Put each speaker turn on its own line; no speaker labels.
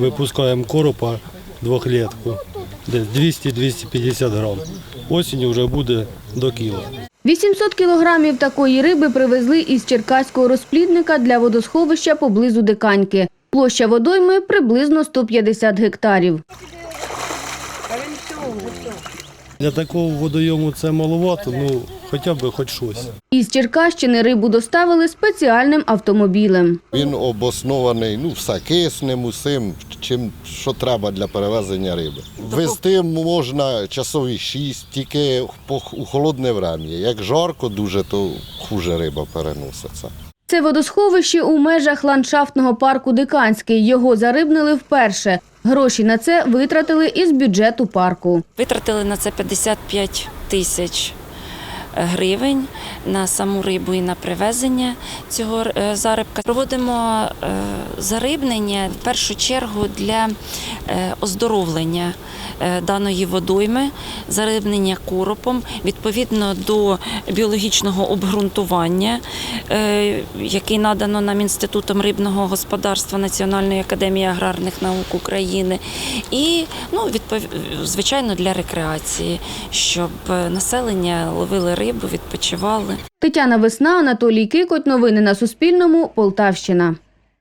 випускаємо коропа двохлітку, десь 200-250 грам. Осінню вже буде до кіла.
800 кілограмів такої риби привезли із черкаського розплідника для водосховища поблизу Диканьки. Площа водойми приблизно 150 гектарів.
Для такого водойому це маловато, ну хоча б хоч щось.
Із Черкащини рибу доставили спеціальним автомобілем.
Він обоснований ну, все киснем, усім, чим що треба для перевезення риби. Везти можна часові 6, тільки у холодне время. Як жарко дуже, то хуже риба переноситься.
Це водосховище у межах ландшафтного парку Диканський. Його зарибнили вперше. Гроші на це витратили із бюджету парку.
Витратили на це 55 тисяч гривень на саму рибу і на привезення цього е, зарибка. Проводимо е, зарибнення в першу чергу для е, оздоровлення даної водойми, зарибнення коропом відповідно до біологічного обґрунтування, е, який надано нам інститутом рибного господарства Національної академії аграрних наук України, і ну, відпов... звичайно для рекреації, щоб населення ловили рибу, відпочивали.
Тетяна Весна, Анатолій Кикоть. Новини на Суспільному. Полтавщина.